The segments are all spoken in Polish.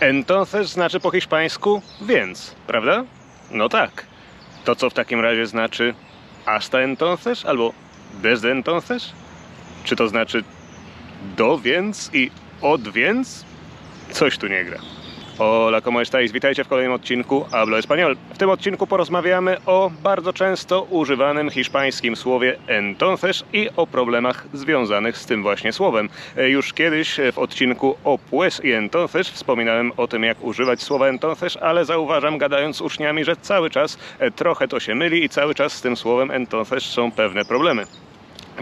Entonces znaczy po hiszpańsku więc, prawda? No tak. To co w takim razie znaczy hasta entonces albo desde entonces? Czy to znaczy do więc i od więc? Coś tu nie gra. Hola, ¿cómo estáis? Witajcie w kolejnym odcinku Hablo Español. W tym odcinku porozmawiamy o bardzo często używanym hiszpańskim słowie entonces i o problemach związanych z tym właśnie słowem. E, Już kiedyś e, w odcinku o pues i entonces wspominałem o tym, jak używać słowa entonces, ale zauważam, gadając z uczniami, że cały czas e, trochę to się myli i cały czas z tym słowem entonces są pewne problemy.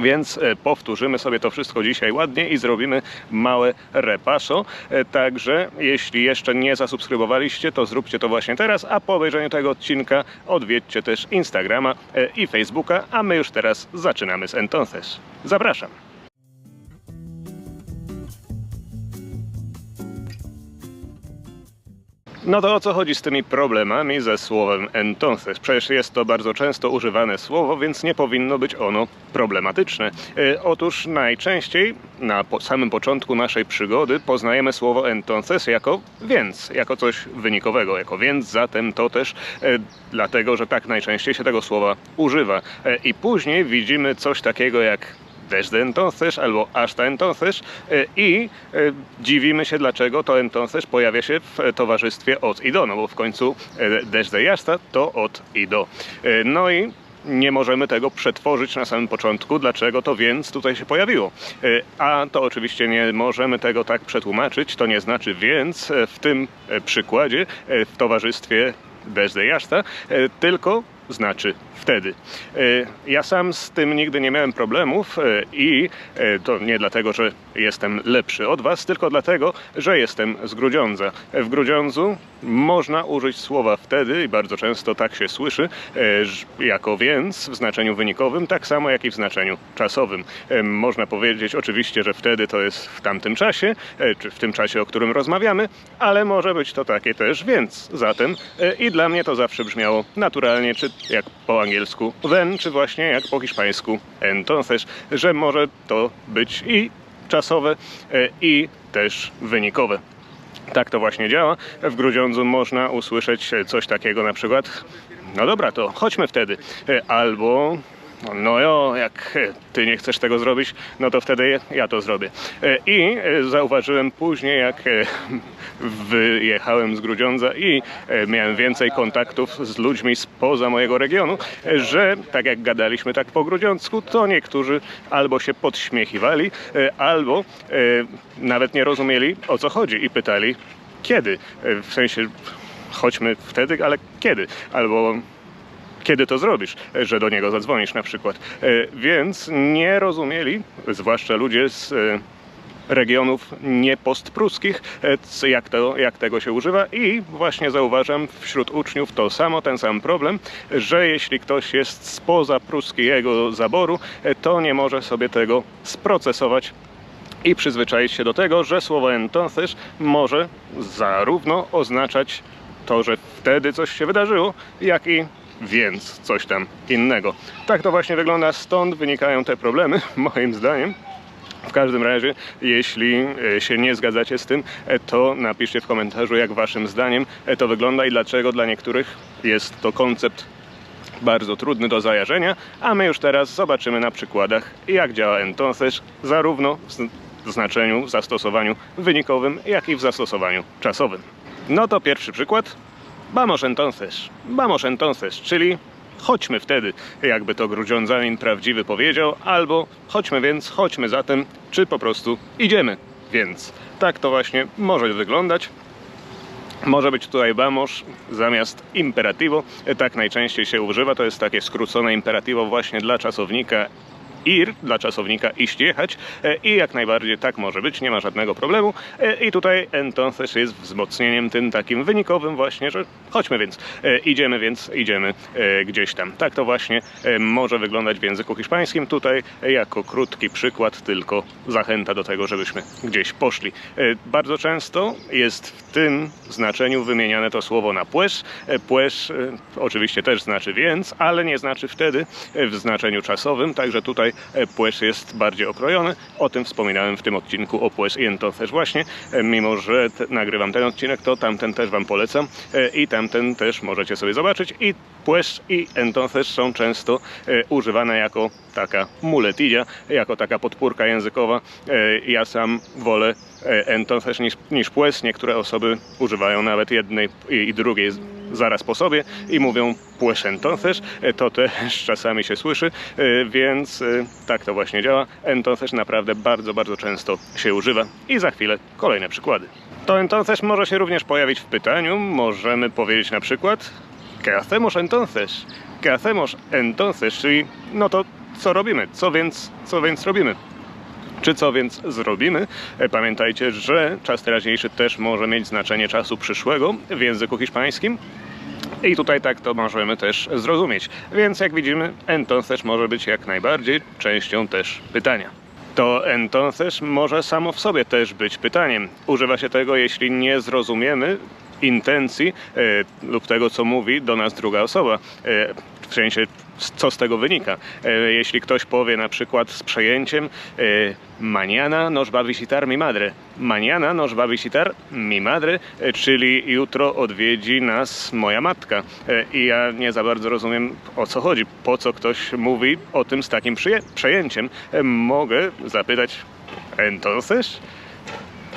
Więc e, powtórzymy sobie to wszystko dzisiaj ładnie i zrobimy małe repaso. E, Także jeśli jeszcze nie zasubskrybowaliście, to zróbcie to właśnie teraz, a po obejrzeniu tego odcinka odwiedźcie też Instagrama e, i Facebooka, a my już teraz zaczynamy z Entonces. Zapraszam. No to o co chodzi z tymi problemami ze słowem entonces? Przecież jest to bardzo często używane słowo, więc nie powinno być ono problematyczne. E, Otóż najczęściej na po samym początku naszej przygody poznajemy słowo entonces jako więc, jako coś wynikowego, jako więc, zatem, to też, e, dlatego że tak najczęściej się tego słowa używa. E, I później widzimy coś takiego jak desde entonces albo hasta entonces i e, dziwimy się dlaczego to entonces pojawia się w towarzystwie od i do, no bo w końcu desde y hasta to od i do. E, No i nie możemy tego przetworzyć na samym początku, dlaczego to więc tutaj się pojawiło. E, A to oczywiście nie możemy tego tak przetłumaczyć, to nie znaczy więc w tym przykładzie w towarzystwie desde y hasta, tylko znaczy wtedy. E, Ja sam z tym nigdy nie miałem problemów e, i e, to nie dlatego, że jestem lepszy od Was, tylko dlatego, że jestem z Grudziądza. W Grudziądzu można użyć słowa wtedy i bardzo często tak się słyszy, e, jako więc w znaczeniu wynikowym, tak samo jak i w znaczeniu czasowym. E, Można powiedzieć oczywiście, że wtedy to jest w tamtym czasie, e, czy w tym czasie, o którym rozmawiamy, ale może być to takie też więc. Zatem i dla mnie to zawsze brzmiało naturalnie, czy jak po angielsku when, czy właśnie jak po hiszpańsku entonces, że może to być i czasowe, e, i też wynikowe. Tak to właśnie działa. W Grudziądzu można usłyszeć coś takiego na przykład no dobra, to chodźmy wtedy. E, Albo no jo, jak ty nie chcesz tego zrobić, no to wtedy ja to zrobię. E, I e, zauważyłem później, jak e, wyjechałem z Grudziądza i miałem więcej kontaktów z ludźmi spoza mojego regionu, że tak jak gadaliśmy tak po grudziącku, to niektórzy albo się podśmiechiwali, albo nawet nie rozumieli o co chodzi i pytali kiedy. W sensie chodźmy wtedy, ale kiedy? Albo kiedy to zrobisz, że do niego zadzwonisz na przykład. E, Więc nie rozumieli, zwłaszcza ludzie z e, regionów niepostpruskich, e, jak, to, jak tego się używa i właśnie zauważam wśród uczniów to samo, ten sam problem, że jeśli ktoś jest spoza pruskiego zaboru, to nie może sobie tego sprocesować i przyzwyczaić się do tego, że słowo entonces może zarówno oznaczać to, że wtedy coś się wydarzyło, jak i więc coś tam innego. Tak to właśnie wygląda, stąd wynikają te problemy, moim zdaniem. W każdym razie, jeśli e, się nie zgadzacie z tym, e, to napiszcie w komentarzu, jak waszym zdaniem e, to wygląda i dlaczego dla niektórych jest to koncept bardzo trudny do zajarzenia, a my już teraz zobaczymy na przykładach, jak działa entonces zarówno w znaczeniu, w zastosowaniu wynikowym, jak i w zastosowaniu czasowym. No to pierwszy przykład. Vamos entonces. Vamos entonces, czyli chodźmy wtedy, jakby to grudziądzanin prawdziwy powiedział, albo chodźmy więc, chodźmy zatem, czy po prostu idziemy. Więc tak to właśnie może wyglądać. Może być tutaj vamos zamiast imperativo. Tak najczęściej się używa. To jest takie skrócone imperativo właśnie dla czasownika ir, dla czasownika iść, jechać E, i jak najbardziej tak może być, nie ma żadnego problemu. E, I tutaj entonces jest wzmocnieniem tym takim wynikowym właśnie, że chodźmy więc, e, idziemy więc, idziemy gdzieś tam. Tak to właśnie może wyglądać w języku hiszpańskim. Tutaj jako krótki przykład tylko zachęta do tego, żebyśmy gdzieś poszli. Bardzo często jest w tym znaczeniu wymieniane to słowo na pues. Pues oczywiście też znaczy więc, ale nie znaczy wtedy w znaczeniu czasowym, także tutaj e, płesz jest bardziej okrojony. O tym wspominałem w tym odcinku o płesz i entonces właśnie. E, Mimo, że nagrywam ten odcinek, to tamten też Wam polecam e, i tamten też możecie sobie zobaczyć. I płesz i entonces są często używane jako taka muletilla, jako taka podpórka językowa. Ja sam wolę e, entonces niż, niż płes. Niektóre osoby używają nawet jednej i, drugiej zaraz po sobie i mówią pues entonces. E, To też czasami się słyszy, e, więc e, tak to właśnie działa. Entonces naprawdę bardzo, bardzo często się używa i za chwilę kolejne przykłady. To entonces może się również pojawić w pytaniu. Możemy powiedzieć na przykład ¿Qué hacemos entonces? ¿Qué hacemos entonces? Czyli no to co robimy? Co więc, co więc robimy? Czy co więc zrobimy? E, Pamiętajcie, że czas teraźniejszy też może mieć znaczenie czasu przyszłego w języku hiszpańskim. I tutaj tak to możemy też zrozumieć. Więc jak widzimy, entonces może być jak najbardziej częścią też pytania. To entonces może samo w sobie też być pytaniem. Używa się tego, jeśli nie zrozumiemy intencji e, lub tego, co mówi do nas druga osoba. E, w sensie, co z tego wynika. E, jeśli ktoś powie na przykład z przejęciem e, Mañana nos va visitar mi madre. Mañana nos va visitar mi madre, e, czyli jutro odwiedzi nas moja matka. I ja nie za bardzo rozumiem o co chodzi. Po co ktoś mówi o tym z takim przejęciem? Mogę zapytać entonces?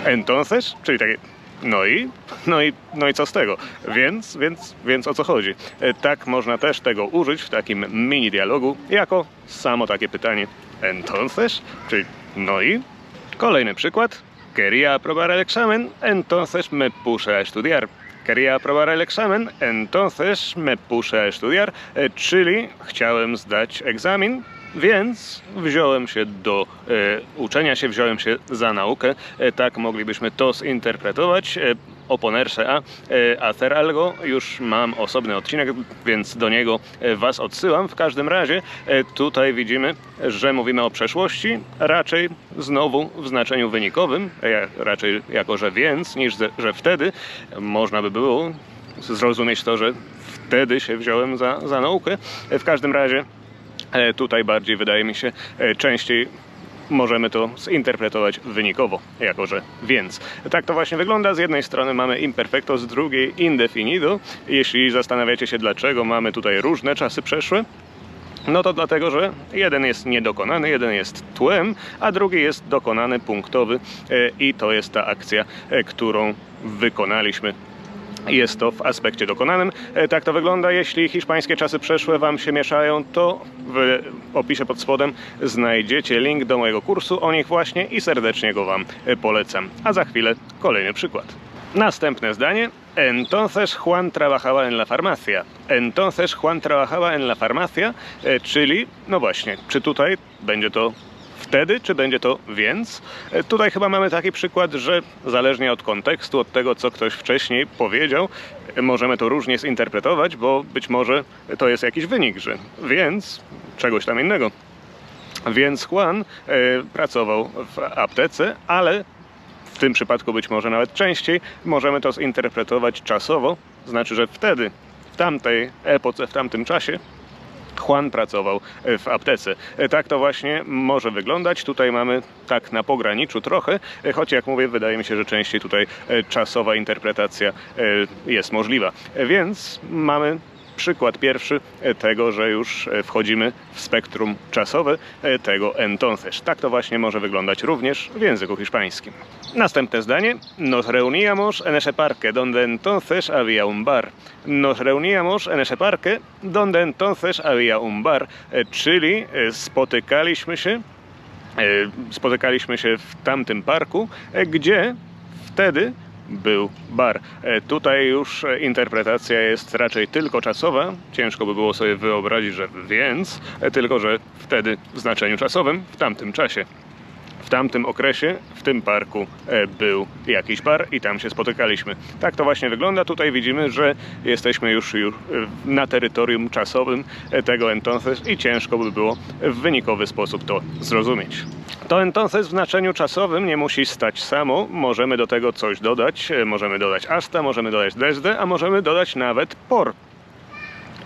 Entonces? Czyli takie no i, no i, no i co z tego? Więc, więc, więc o co chodzi? E, Tak można też tego użyć w takim mini dialogu jako samo takie pytanie. Entonces? Czyli no i? Kolejny przykład. Quería aprobar el examen, entonces me puse a estudiar. Quería aprobar el examen, entonces me puse a estudiar. E, Czyli chciałem zdać egzamin, więc wziąłem się do e, uczenia się, wziąłem się za naukę. E, tak moglibyśmy to zinterpretować. E, a e, algo. Już mam osobny odcinek, więc do niego e, Was odsyłam. W każdym razie e, tutaj widzimy, że mówimy o przeszłości, raczej znowu w znaczeniu wynikowym, e, raczej jako, że więc, niż ze- że wtedy. Można by było zrozumieć to, że wtedy się wziąłem za, za naukę. E, W każdym razie Tutaj bardziej wydaje mi się e, częściej możemy to zinterpretować wynikowo, jako że więc. Tak to właśnie wygląda. Z jednej strony mamy imperfecto, z drugiej indefinido. Jeśli zastanawiacie się, dlaczego mamy tutaj różne czasy przeszłe, no to dlatego, że jeden jest niedokonany, jeden jest tłem, a drugi jest dokonany punktowy e, i to jest ta akcja, e, którą wykonaliśmy jest to w aspekcie dokonanym. E, Tak to wygląda. Jeśli hiszpańskie czasy przeszłe Wam się mieszają, to w opisie pod spodem znajdziecie link do mojego kursu o nich właśnie i serdecznie go Wam e, polecam. A za chwilę kolejny przykład. Następne zdanie. Entonces Juan trabajaba en la farmacia. Entonces Juan trabajaba en la farmacia, e, czyli, no właśnie, czy tutaj będzie to wtedy, czy będzie to więc? E, Tutaj chyba mamy taki przykład, że zależnie od kontekstu, od tego, co ktoś wcześniej powiedział, e, możemy to różnie zinterpretować, bo być może to jest jakiś wynik, że więc czegoś tam innego. Więc Juan e, pracował w aptece, ale w tym przypadku być może nawet częściej możemy to zinterpretować czasowo, znaczy, że wtedy, w tamtej epoce, w tamtym czasie Juan pracował e, w aptece. E, Tak to właśnie może wyglądać. Tutaj mamy tak na pograniczu trochę, e, choć jak mówię, wydaje mi się, że częściej tutaj czasowa interpretacja jest możliwa. Więc mamy przykład pierwszy e, tego, że już e, wchodzimy w spektrum czasowe e, tego entonces. Tak to właśnie może wyglądać również w języku hiszpańskim. Następne zdanie. Nos reuníamos en ese parque donde entonces había un bar. Nos reuníamos en ese parque donde entonces había un bar. Czyli spotykaliśmy się spotykaliśmy się w tamtym parku, gdzie wtedy był bar. E, Tutaj już e, interpretacja jest raczej tylko czasowa. Ciężko by było sobie wyobrazić, że więc, e, tylko że wtedy w znaczeniu czasowym, w tamtym czasie. W tamtym okresie w tym parku e, był jakiś bar i tam się spotykaliśmy. Tak to właśnie wygląda. Tutaj widzimy, że jesteśmy już, już na terytorium czasowym e, tego entonces i ciężko by było w wynikowy sposób to zrozumieć. To entonces w znaczeniu czasowym nie musi stać samo. Możemy do tego coś dodać. E, Możemy dodać hasta, możemy dodać desde, a możemy dodać nawet por.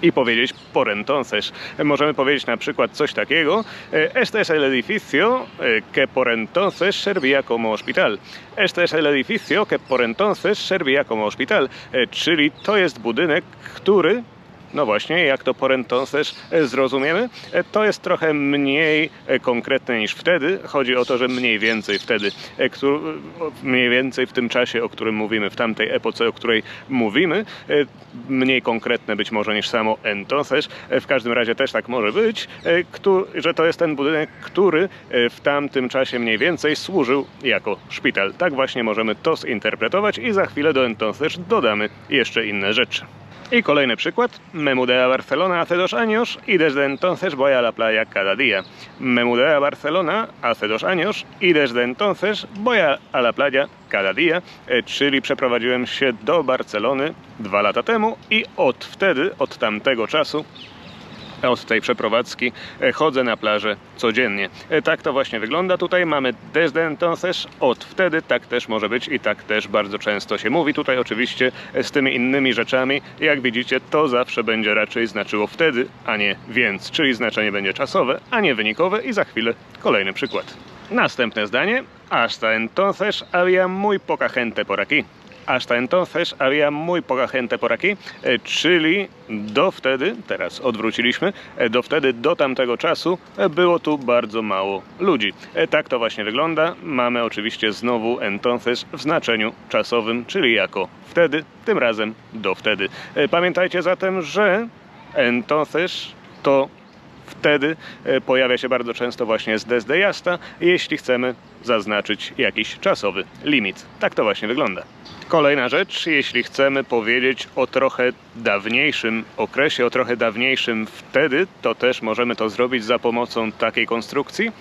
I powiedzieć por entonces. Możemy powiedzieć na przykład coś takiego Este es el edificio e, que por entonces servía como hospital. Este es el edificio que por entonces servía como hospital. Czyli to jest budynek, który no właśnie, jak to por e, zrozumiemy? E, To jest trochę mniej e, konkretne niż wtedy. Chodzi o to, że mniej więcej wtedy, mniej więcej w tym czasie, o którym mówimy, w tamtej epoce, o której mówimy, mniej konkretne być może niż samo entonces. W każdym razie też tak może być, że to jest ten budynek, który w tamtym czasie mniej więcej służył jako szpital. Tak właśnie możemy to zinterpretować i za chwilę do entonces dodamy jeszcze inne rzeczy. Y kolejny przykład. Me mudé a Barcelona hace dos años y desde entonces voy a la playa cada día. Me mudé a Barcelona hace dos años y desde entonces voy a, a la playa cada día. E, Czyli przeprowadziłem się do Barcelony dwa lata temu i od wtedy, od tamtego czasu od tej przeprowadzki e, chodzę na plażę codziennie. E, Tak to właśnie wygląda. Tutaj mamy desde entonces, od wtedy, tak też może być i tak też bardzo często się mówi. Tutaj oczywiście e, z tymi innymi rzeczami, jak widzicie, to zawsze będzie raczej znaczyło wtedy, a nie więc, czyli znaczenie będzie czasowe, a nie wynikowe i za chwilę kolejny przykład. Następne zdanie. Hasta entonces había muy poca gente por aquí. Hasta entonces había muy poca gente por aquí, e, czyli do wtedy, teraz odwróciliśmy, e, do wtedy, do tamtego czasu e, było tu bardzo mało ludzi. E, Tak to właśnie wygląda. Mamy oczywiście znowu entonces w znaczeniu czasowym, czyli jako wtedy, tym razem do wtedy. Pamiętajcie zatem, że entonces to wtedy pojawia się bardzo często właśnie z desde hasta, jeśli chcemy zaznaczyć jakiś czasowy limit. Tak to właśnie wygląda. Kolejna rzecz, jeśli chcemy powiedzieć o trochę dawniejszym okresie, o trochę dawniejszym wtedy, to też możemy to zrobić za pomocą takiej konstrukcji.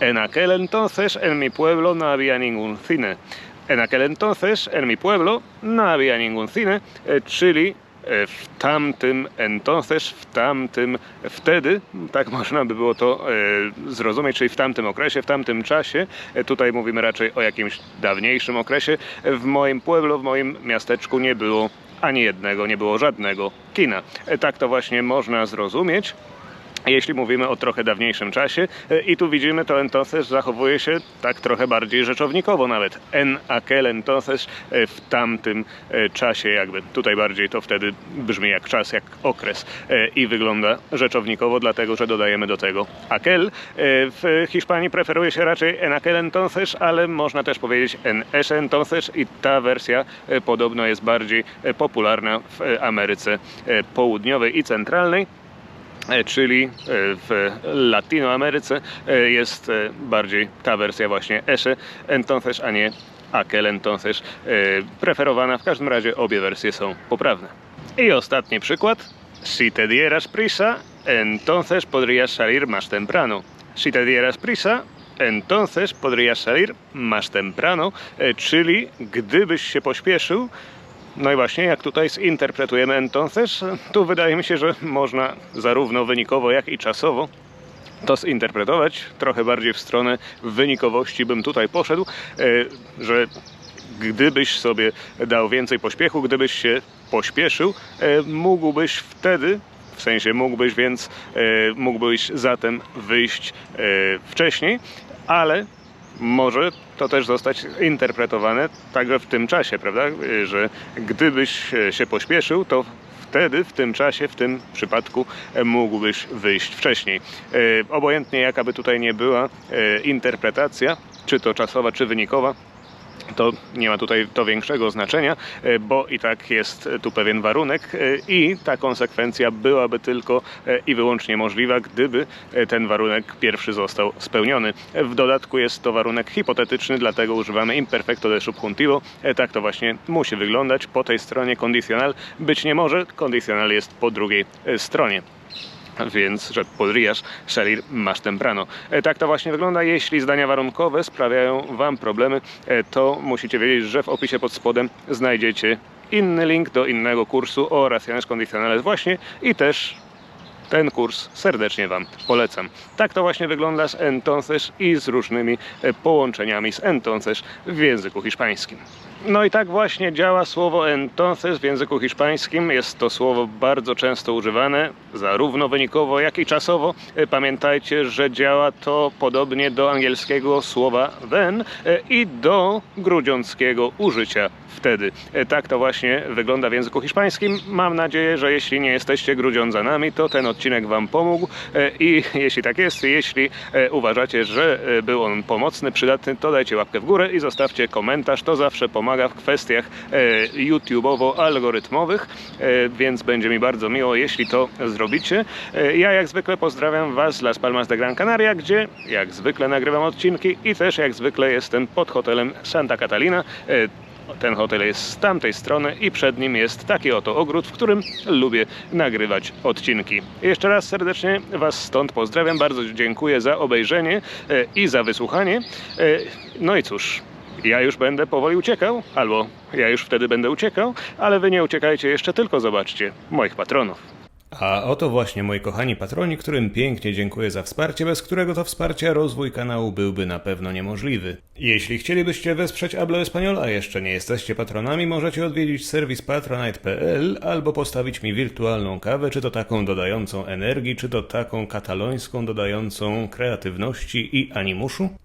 En aquel entonces en mi pueblo no había ningún cine. En aquel entonces en mi pueblo no había ningún cine, e, czyli w tamtym entonces, w tamtym wtedy, tak można by było to e, zrozumieć, czyli w tamtym okresie, w tamtym czasie. E, tutaj mówimy raczej o jakimś dawniejszym okresie. W moim pueblo, w moim miasteczku nie było ani jednego, nie było żadnego kina. E, tak to właśnie można zrozumieć. Jeśli mówimy o trochę dawniejszym czasie e, i tu widzimy, to entonces zachowuje się tak trochę bardziej rzeczownikowo nawet. En aquel entonces e, w tamtym e, czasie jakby. Tutaj bardziej to wtedy brzmi jak czas, jak okres i wygląda rzeczownikowo, dlatego że dodajemy do tego aquel. W Hiszpanii preferuje się raczej en aquel entonces, ale można też powiedzieć en ese entonces i ta wersja podobno jest bardziej popularna w Ameryce Południowej i Centralnej. E, czyli e, w Latinoameryce e, jest bardziej ta wersja właśnie ese entonces, a nie aquel entonces preferowana. W każdym razie obie wersje są poprawne. I ostatni przykład. Si te dieras prisa, entonces podrías salir más temprano. Si te dieras prisa, entonces podrías salir más temprano, czyli gdybyś się pośpieszył, no i właśnie, jak tutaj zinterpretujemy entonces, tu wydaje mi się, że można zarówno wynikowo, jak i czasowo to zinterpretować. Trochę bardziej w stronę wynikowości bym tutaj poszedł, e, że gdybyś sobie dał więcej pośpiechu, gdybyś się pośpieszył, e, mógłbyś wtedy w sensie mógłbyś więc, e, mógłbyś zatem wyjść wcześniej, ale może to też zostać interpretowane także w tym czasie, prawda? Że gdybyś e, się pośpieszył, to wtedy, w tym czasie, w tym przypadku e, mógłbyś wyjść wcześniej. E, Obojętnie jaka by tutaj nie była interpretacja, czy to czasowa, czy wynikowa, to nie ma tutaj to większego znaczenia, e, bo i tak jest tu pewien warunek e, i ta konsekwencja byłaby tylko e, i wyłącznie możliwa, gdyby ten warunek pierwszy został spełniony. W dodatku jest to warunek hipotetyczny, dlatego używamy imperfecto de subjuntivo. Tak to właśnie musi wyglądać. Po tej stronie condicional być nie może, condicional jest po drugiej stronie więc że podrías salir más temprano. E, Tak to właśnie wygląda. Jeśli zdania warunkowe sprawiają Wam problemy, e, to musicie wiedzieć, że w opisie pod spodem znajdziecie inny link do innego kursu o oraciones condicionales właśnie i też ten kurs serdecznie Wam polecam. Tak to właśnie wygląda z entonces i z różnymi e, połączeniami z entonces w języku hiszpańskim. No i tak właśnie działa słowo entonces w języku hiszpańskim. Jest to słowo bardzo często używane, zarówno wynikowo, jak i czasowo. E, Pamiętajcie, że działa to podobnie do angielskiego słowa then e, i do grudziąckiego użycia wtedy. E, Tak to właśnie wygląda w języku hiszpańskim. Mam nadzieję, że jeśli nie jesteście grudziądzanami, to ten odcinek Wam pomógł i jeśli tak jest, jeśli uważacie, że był on pomocny, przydatny, to dajcie łapkę w górę i zostawcie komentarz. To zawsze pomaga w kwestiach e, YouTubeowo-algorytmowych, e, więc będzie mi bardzo miło, jeśli to zrobicie. E, Ja jak zwykle pozdrawiam Was z Las Palmas de Gran Canaria, gdzie jak zwykle nagrywam odcinki i też jak zwykle jestem pod hotelem Santa Catalina. Ten hotel jest z tamtej strony i przed nim jest taki oto ogród, w którym lubię nagrywać odcinki. Jeszcze raz serdecznie Was stąd pozdrawiam, bardzo dziękuję za obejrzenie i za wysłuchanie. No i cóż, ja już będę powoli uciekał, albo ja już wtedy będę uciekał, ale Wy nie uciekajcie jeszcze, tylko zobaczcie moich patronów. A oto właśnie moi kochani patroni, którym pięknie dziękuję za wsparcie, bez którego to wsparcia rozwój kanału byłby na pewno niemożliwy. Jeśli chcielibyście wesprzeć Hablo Español, a jeszcze nie jesteście patronami, możecie odwiedzić serwis patronite.pl albo postawić mi wirtualną kawę, czy to taką dodającą energii, czy to taką katalońską dodającą kreatywności i animuszu.